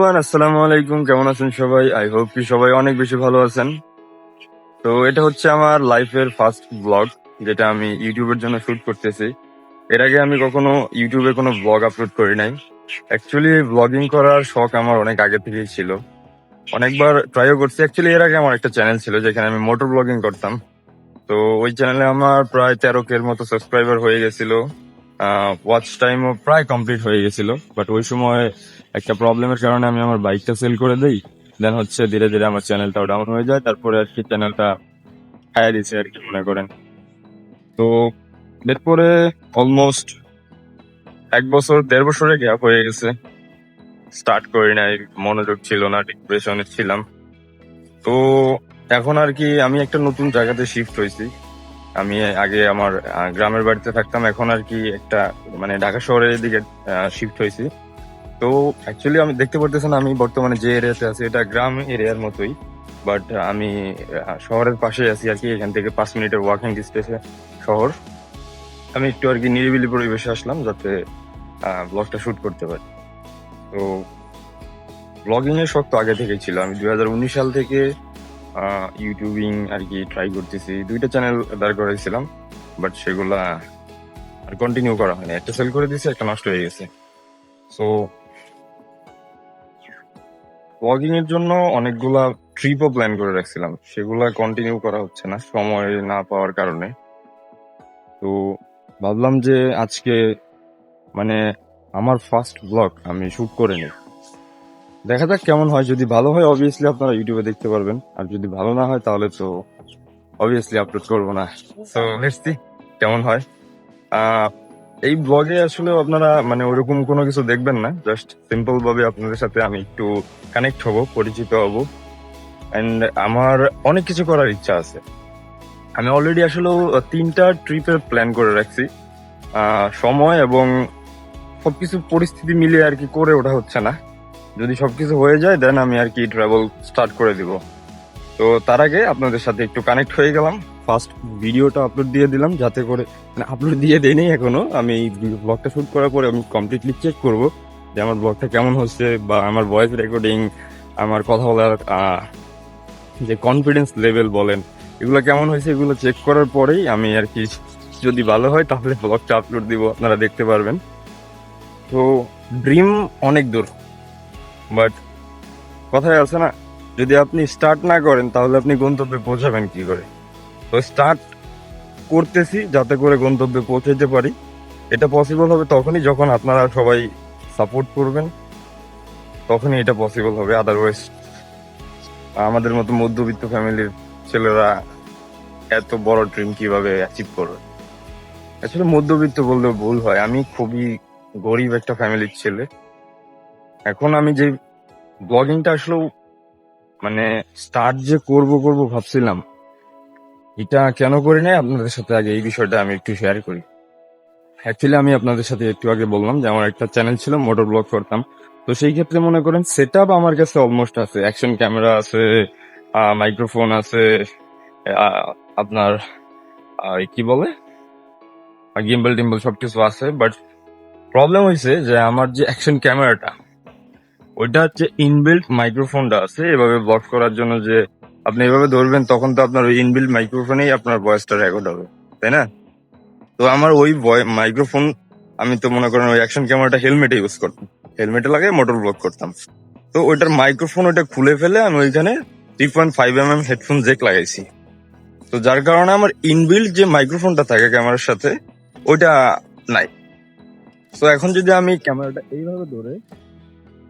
Everyone আসসালামু আলাইকুম। কেমন আছেন সবাই? আই হোপ কি সবাই অনেক বেশি ভালো আছেন। তো এটা হচ্ছে আমার লাইফের ফার্স্ট ব্লগ যেটা আমি ইউটিউবের জন্য শুট করতেছি। এর আগে আমি কখনো ইউটিউবে কোনো ব্লগ আপলোড করি নাই। অ্যাকচুয়ালি ব্লগিং করার শখ আমার অনেক আগে থেকেই ছিল। অনেকবার ট্রাইও করছি। অ্যাকচুয়ালি এর আগে আমার একটা চ্যানেল ছিল, যেখানে আমি মোটর ব্লগিং করতাম। তো ওই চ্যানেলে আমার প্রায় তেরো কের মতো সাবস্ক্রাইবার হয়ে গেছিল। ওয়াচ টাইমও প্রায় কমপ্লিট হয়ে গেছিল। বাট ওই সময় একটা প্রবলেমের কারণে আমি আমার বাইকটা সেল করে দেই দেন হচ্ছে ধীরে ধীরে আমার চ্যানেলটাও ডাউন হয়ে যায়, তারপরে আর কি চ্যানেলটা হায়া দিছে আর কি, মনে করেন। তো এরপরে অলমোস্ট এক বছর, দেড় বছরে গ্যাপ হয়ে গেছে। স্টার্ট করি নাই, মনোযোগ ছিল না ডিপ্রেশনে ছিলাম। তো এখন আর কি আমি একটা নতুন জায়গাতে শিফট হয়েছি। আমি আগে আমার গ্রামের বাড়িতে থাকতাম, এখন আর কি একটা মানে ঢাকা শহরের দিকে শিফট হয়েছি। তো অ্যাকচুয়ালি আমি দেখতে পারতেছেন আমি বর্তমানে যে এরিয়াতে আছি, এটা গ্রাম এরিয়ার মতোই বাট আমি শহরের পাশে আছি আর কি, এখান থেকে পাঁচ মিনিটের ওয়াকিং ডিস্টেন্সে শহর। আমি একটু আর কি নিরিবিলি পরিবেশে আসলাম যাতে ব্লগটা শুট করতে পারি। তো ব্লগিং এর শখ তো আগে থেকেই ছিল। আমি দু হাজার উনিশ সাল থেকে ইউটিউবিং আর কি ট্রাই করতেছি। দুইটা চ্যানেল দাঁড় করাইছিলাম বাট সেগুলা আর কন্টিনিউ করা হয়নি। একটা সেল করে দিয়েছি, একটা নষ্ট হয়ে গেছে। সো ব্লগিং এর জন্য অনেকগুলা ট্রিপও প্ল্যান করে রাখছিলাম। সেগুলা কন্টিনিউ করা হচ্ছে না, সময় না পাওয়ার কারণে। তো ভাবলাম যে আজকে মানে আমার ফার্স্ট ব্লগ আমি শুট করে নিই। দেখা যাক কেমন হয়। যদি ভালো হয় অবভিয়াসলি আপনারা ইউটিউবে দেখতে পারবেন। আর যদি ভালো না হয়, তাহলে তো অবভিয়াসলি আপলোড করব না। তো লেটস সি কেমন হয়। এই ব্লগে আসলে আপনারা মানে ওরকম কোনো কিছু দেখবেন না। জাস্ট সিম্পল ভাবে আপনাদের সাথে আমি একটু কানেক্ট হব, পরিচিত হব। এন্ড আমার অনেক কিছু করার ইচ্ছা আছে। আমি অলরেডি আসলে তিনটা ট্রিপের প্ল্যান করে রাখছি। সময় এবং সবকিছু পরিস্থিতি মিলিয়ে আর কি করে ওঠা হচ্ছে না। যদি সবকিছু হয়ে যায় দেন আমি আর কি ট্রাভেল স্টার্ট করে দিব। তো তার আগে আপনাদের সাথে একটু কানেক্ট হয়ে গেলাম। ফার্স্ট ভিডিওটা আপলোড দিয়ে দিলাম, যাতে করে মানে আপলোড দিয়ে দেয়নি এখনও। আমি এই ব্লগটা শ্যুট করার পরে আমি কমপ্লিটলি চেক করব যে আমার ব্লগটা কেমন হচ্ছে বা আমার ভয়েস রেকর্ডিং আমার কথা বলার যে কনফিডেন্স লেভেল বলেন, এগুলো কেমন হয়েছে এগুলো চেক করার পরেই আমি আর কি যদি ভালো হয় তাহলে ব্লগটা আপলোড দিব, আপনারা দেখতে পারবেন। তো ড্রিম অনেক দূর বাট কথায় আছে না, যদি আপনি স্টার্ট না করেন তাহলে আপনি গন্তব্যে পৌঁছাবেন কি করে? তো স্টার্ট করতেছি যাতে করে গন্তব্যে পৌঁছাতে পারি। এটা পসিবল হবে তখনই যখন আপনারা সবাই সাপোর্ট করবেন। তখনই এটা পসিবল হবে। আদারওয়াইজ আমাদের মতো মধ্যবিত্ত ফ্যামিলির ছেলেরা এত বড় ড্রিম কীভাবে অ্যাচিভ করবে? আসলে মধ্যবিত্ত বললে ভুল হয়। আমি খুবই গরিব একটা ফ্যামিলির ছেলে। এখন আমি যে ব্লগিংটা আসলেও মানে স্টার্ট যে করব করব ভাবছিলাম এটা কেন করি নাই? আপনাদের সাথে আগে এই বিষয়টা আমি একটু শেয়ার করি। অ্যাকচুয়ালি আমি আপনাদের সাথে একটু আগে বললাম যে আমার একটা চ্যানেল ছিল মোটর ব্লগ করতাম। তো সেই ক্ষেত্রে মনে করেন সেট আমার কাছে অলমোস্ট আছে। অ্যাকশন ক্যামেরা আছে মাইক্রোফোন আছে আপনার কি বলে? গিম্বল টিম্বল সবকিছু আছে। বাট প্রবলেম হয়েছে যে আমার যে অ্যাকশন ক্যামেরাটা ওইটা হচ্ছে ইনবিল্ট মাইক্রোফোনটা আছে। এভাবে ব্লক করার জন্য যে আপনি এভাবে ধরবেন, তখন তো আপনার ওই ইনবিল্ট মাইক্রোফোনেই আপনার ভয়েসটা রেকর্ড হবে, তাই না? তো আমার ওই মাইক্রোফোন আমি তো মনে করেন ওই অ্যাকশন ক্যামেরাটা হেলমেটে ইউজ করতাম। হেলমেটে লাগিয়ে মোটর ব্লক করতাম। তো ওইটার মাইক্রোফোন ওটা খুলে ফেলে আমি ওইখানে three point five M M headphone jack লাগাইছি। তো যার কারণে আমার ইনবিল্ট যে মাইক্রোফোনটা থাকে ক্যামেরার সাথে, ওইটা নাই। তো এখন যদি আমি ক্যামেরাটা এইভাবে ধরে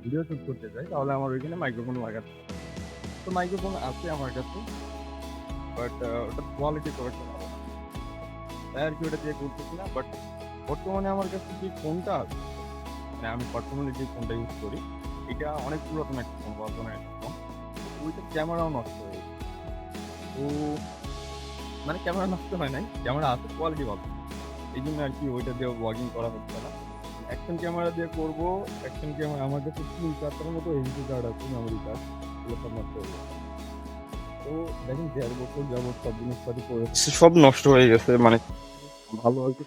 ভিডিও শুট করতে চাই তাহলে আমার ওইখানে মাইক্রোফোন লাগাতে তো মাইক্রোফোন আছে আমার কাছে বাট ওটার কোয়ালিটি খুব একটা ভালো তাই আর কি ওটা দিয়ে করতেছি না বাট বর্তমানে আমার কাছে যে ফোনটা আছে মানে আমি বর্তমানে যে ফোনটা ইউজ করি, এটা অনেক পুরাতন একটা ফোন বর্তমানে একটা ফোন ওইটার ক্যামেরাও নষ্ট হয়ে গেছে। তো মানে ক্যামেরা নষ্ট হয় নাই ক্যামেরা আছে কোয়ালিটি ভালো। এই জন্য আর কি ওইটা দিয়ে ব্লগিং করা হচ্ছে না। অ্যাকশন ক্যামেরা দিয়ে করব অ্যাকশন ক্যামেরা আমার কাছে তিন চারটার মতো এসডি কার্ড আছে মেমোরি কার্ড সব নষ্ট হয়ে গেছে মানে ভালো আর কি।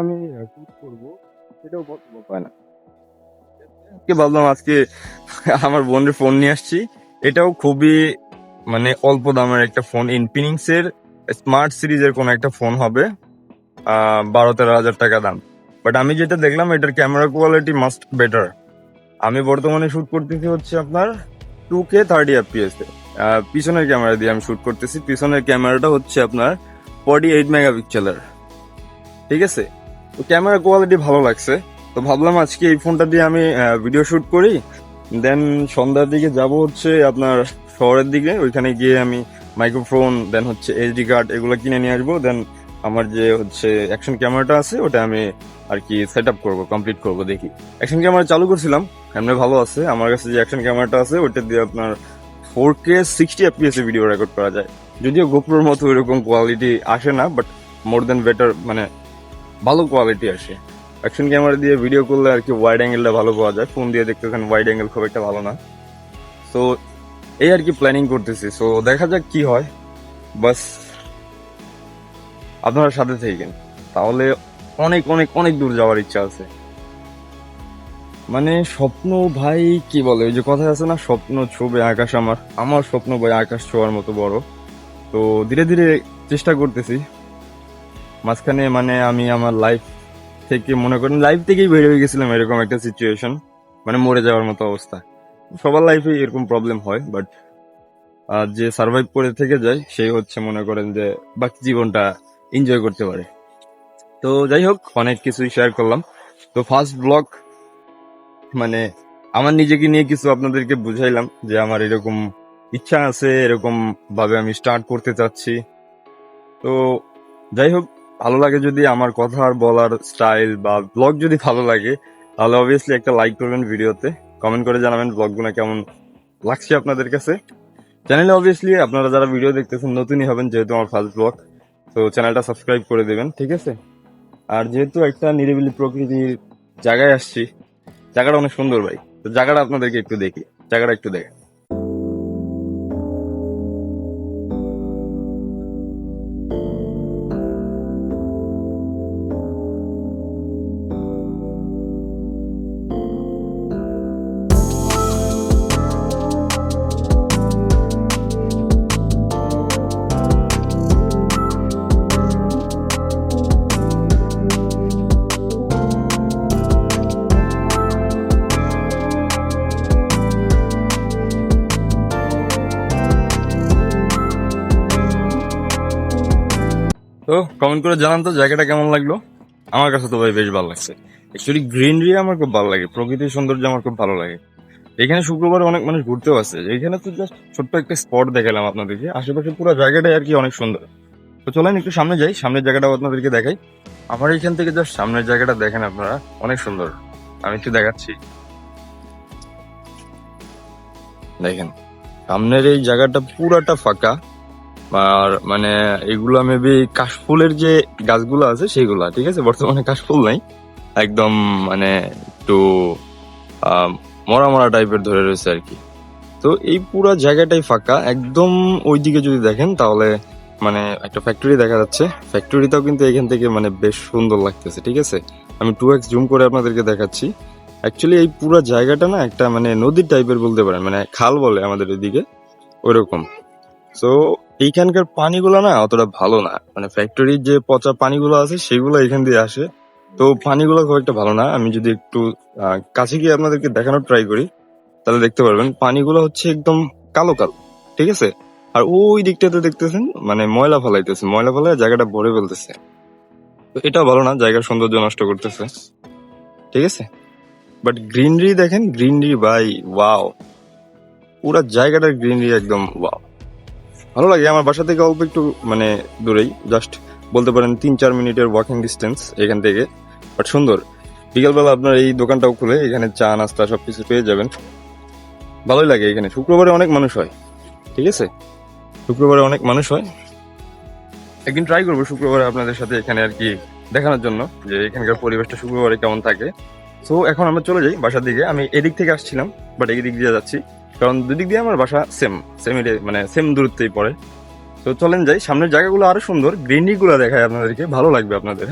আমি সেটাও আজকে ভাবলাম আজকে আমার বোনের ফোন নিয়ে আসছি। এটাও খুবই মানে অল্প দামের একটা ফোন ইনফিনিক্স এর। স্মার্ট সিরিজের কোন একটা ফোন হবে বারো তেরো হাজার টাকা দাম। বাট আমি যেটা দেখলাম, এটার ক্যামেরা কোয়ালিটি মাস্ট বেটার আমি বর্তমানে শুট করতেছি হচ্ছে আপনার টু কে থার্টি এফপিএস পিছনের ক্যামেরা দিয়ে আমি শুট করতেছি। পিছনের ক্যামেরাটা হচ্ছে আপনার ফর্টি এইট মেগা মেগাপিক্সেলের ঠিক আছে? তো ক্যামেরা কোয়ালিটি ভালো লাগছে। তো ভাবলাম আজকে এই ফোনটা দিয়ে আমি ভিডিও শুট করি। দেন সন্ধ্যার দিকে যাব হচ্ছে আপনার শহরের দিকে। ওইখানে গিয়ে আমি মাইক্রোফোন দেন হচ্ছে এইচডি কার্ড এগুলো কিনে নিয়ে আসব। দেন আমার যে হচ্ছে অ্যাকশন ক্যামেরাটা আছে, ওটা আমি আর কি সেট আপ করব কমপ্লিট করব, দেখি। অ্যাকশন ক্যামেরা চালু করছিলাম, এমনি ভালো আছে। আমার কাছে যে অ্যাকশন ক্যামেরাটা আছে ওটা দিয়ে আপনার four K sixty FPS video record করা যায়। যদিও গোপ্রোর মতো এরকম কোয়ালিটি আসে না বাট মোর দেন বেটার মানে ভালো কোয়ালিটি আসে। অ্যাকশন ক্যামেরা দিয়ে ভিডিও করলে আর কি ওয়াইড অ্যাঙ্গেলটা ভালো পাওয়া যায়। ফোন দিয়ে দেখতেছেন ওয়াইড অ্যাঙ্গেল খুব একটা ভালো না। তো এই আর কি প্ল্যানিং করতেছি। সো দেখা যাক কি হয়। বাস আপনারা সাথে থাকেন। তাহলে অনেক অনেক অনেক দূর যাওয়ার ইচ্ছা আছে। মানে স্বপ্ন ভাই কি বলে? ওই যে কথা আছে না, স্বপ্ন ছবে আকাশ আমার। আমার স্বপ্ন ভাই আকাশ ছোঁয়ার মতো বড়। তো ধীরে ধীরে চেষ্টা করতেছি। মাঝখানে মানে আমি আমার লাইফ থেকে মনে করেন লাইফ থেকেই বের হয়ে গেছিলাম এরকম একটা সিচুয়েশন মানে মরে যাওয়ার মতো অবস্থা। সবার লাইফে এরকম প্রবলেম হয় বাট আর যে সার্ভাইভ করে থেকে যায় সেই হচ্ছে মনে করেন যে বাকি জীবনটা এনজয় করতে পারে। তো যাই হোক, অনেক কিছুই শেয়ার করলাম। তো ফার্স্ট ব্লগ মানে আমার নিজেকে নিয়ে কিছু আপনাদেরকে বুঝাইলাম যে আমার এরকম ইচ্ছা আছে, এরকম ভাবে আমি স্টার্ট করতে চাচ্ছি। তো যাই হোক, ভালো লাগে যদি আমার কথা আর বলার স্টাইল বা ব্লগ যদি ভালো লাগে, তাহলে অবভিয়াসলি একটা লাইক করবেন ভিডিওতে কমেন্ট করে জানাবেন ব্লগগুলো কেমন লাগছে আপনাদের কাছে। চ্যানেলে অবভিয়াসলি আপনারা যারা ভিডিও দেখতেছেন, নতুনই হবেন, যেহেতু আমার ফার্স্ট ব্লগ তো চ্যানেলটা সাবস্ক্রাইব করে দেবেন, ঠিক আছে? আর যেহেতু একটা নিরিবিলি প্রকৃতির জায়গায় আসছি, জায়গাটা অনেক সুন্দর ভাই, তো জায়গাটা আপনাদেরকে একটু দেখি, জায়গাটা একটু দেখেন। কমেন্ট করে জানান তো জায়গাটা কেমন লাগল? আমার কাছে তো ভাই বেশ ভালো লাগছে। অ্যাকচুয়ালি গ্রিনারি আমার খুব ভালো লাগে, প্রকৃতির সৌন্দর্য আমার খুব ভালো লাগে। এখানে শুক্রবার অনেক মানুষ ঘুরতেও আসে, এখানে তো জাস্ট ছোট্ট একটা স্পট দেখালাম আপনাদেরকে, আশেপাশে পুরো জায়গাটাই আর কি অনেক সুন্দর। তো চলেন একটু সামনে যাই, সামনের জায়গাটাও আপনাদেরকে দেখাই। আমার এখান থেকে জাস্ট সামনের জায়গাটা দেখেন আপনারা, অনেক সুন্দর। আমি একটু দেখাচ্ছি। দেখেন, সামনের এই জায়গাটা পুরাটা ফাঁকা। আর মানে এগুলা মেবি কাশফুলের যে গাছগুলো আছে সেগুলা, ঠিক আছে? বর্তমানে কাশফুল নাই। একদম মানে একটু মরা মরা টাইপের ধরে রয়েছে আর কি। তো এই পুরো জায়গাটাই ফাঁকা। একদম ওইদিকে যদি দেখেন তাহলে মানে একটা ফ্যাক্টরি দেখা যাচ্ছে। ফ্যাক্টরিটাও কিন্তু এখান থেকে মানে বেশ সুন্দর লাগতেছে, ঠিক আছে? আমি টু এক্স জুম করে আপনাদেরকে দেখাচ্ছি। অ্যাকচুয়ালি এই পুরো জায়গাটা না একটা মানে নদীর টাইপের বলতে পারেন মানে খাল বলে আমাদের এদিকে, ওইরকম। সো এইখানকার পানিগুলো না অতটা ভালো না। মানে ফ্যাক্টরির যে পচা পানিগুলো আছে, সেগুলো এখান দিয়ে আসে। তো পানিগুলো খুব একটা ভালো না। আমি যদি একটু কাছে গিয়ে আপনাদেরকে দেখানোর ট্রাই করি, তাহলে দেখতে পারবেন। পানিগুলো হচ্ছে একদম কালো কালো, ঠিক আছে? আর ওই দিকটাতে দেখতেছেন মানে ময়লা ফেলাইতেছে। ময়লা ফেলায় জায়গাটা ভরে ফেলতেছে। তো এটা ভালো না, জায়গার সৌন্দর্য নষ্ট করতেছে। ঠিক আছে? বাট গ্রিনারি দেখেন গ্রিনারি বাই ওয়াও পুরা জায়গাটার গ্রিনারি একদম ওয়াও ভালো লাগে, আমার বাসা থেকে অল্প একটু মানে দূরেই জাস্ট বলতে পারেন তিন, চার মিনিটের ওয়াকিং ডিস্টেন্স এখান থেকে বাট সুন্দর। বিকালবেলা আপনার এই দোকানটাও খুলে, এখানে চা, নাস্তা সব কিছু পেয়ে যাবেন। ভালোই লাগে এখানে, শুক্রবারে অনেক মানুষ হয়, ঠিক আছে? শুক্রবারে অনেক মানুষ হয়। একদিন ট্রাই করব শুক্রবারে আপনাদের সাথে এখানে আর কি দেখানোর জন্য, যে এখানকার পরিবেশটা শুক্রবারে কেমন থাকে। সো এখন আমরা চলে যাই বাসার দিকে, আমি এদিক থেকে আসছিলাম বাট এই দিক দিয়ে যাচ্ছি। কারণ দুদিক দিয়ে আমার বাসা সেম সেম মানে সেম দূরত্বেই পড়ে। তো চলেন যাই, সামনের জায়গাগুলো আরও সুন্দর। গ্রিনিগুলো দেখায় আপনাদেরকে, ভালো লাগবে আপনাদের।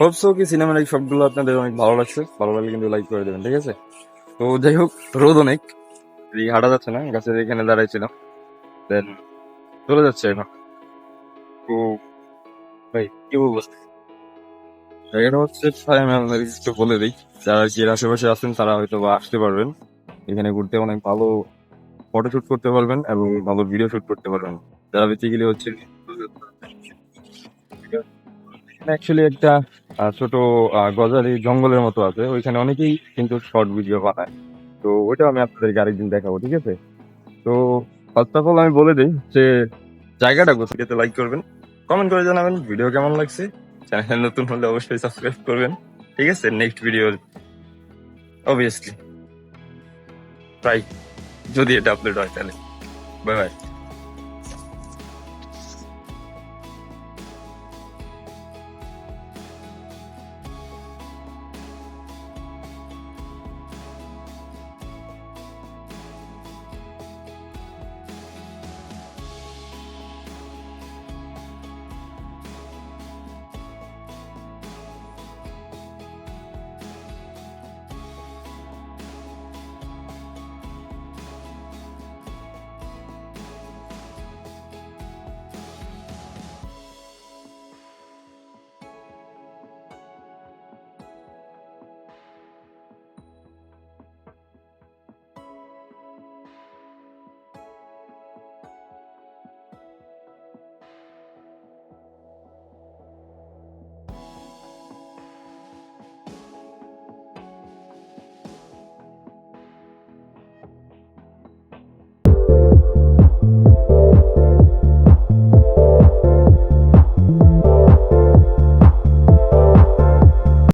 হোপসো কি সিনেমাটিক সবগুলো আপনাদের অনেক ভালো লাগছে। ভালো লাগলে কিন্তু লাইক করে দেবেন, ঠিক আছে? তো যাই হোক রোদ অনেক এই হাঁটা যাচ্ছে না, গাছের এখানে দাঁড়াইছিলাম। দেন চলে যাচ্ছে এখন। তো ভাই, কি বলব? জায়গাটা হচ্ছে আমি আপনাদের একটু বলে দিই। যারা কি আশেপাশে আছেন, তারা হয়তো বা আসতে পারবেন। এখানে ঘুরতে অনেক ভালো ফটো শুট করতে পারবেন এবং ভালো ভিডিও শুট করতে পারবেন। যারা বেসিক্যালি হচ্ছে অ্যাকচুয়ালি একটা ছোট গজারি জঙ্গলের মতো আছে। ওইখানে অনেকেই কিন্তু শর্ট ভিডিও বানায়। তো ওইটা আমি আপনাদেরকে আরেকদিন দেখাবো, ঠিক আছে? তো ফার্স্ট অফ অল আমি বলে দিই যে জায়গাটা কোথায় লাইক করবেন কমেন্ট করে জানাবেন ভিডিও কেমন লাগছে? চ্যানেল নতুন হলে অবশ্যই সাবস্ক্রাইব করবেন, ঠিক আছে? নেক্সট ভিডিও অবভিয়াসলি ট্রাই যদি এটা আপলোড হয় তাহলে। Bye bye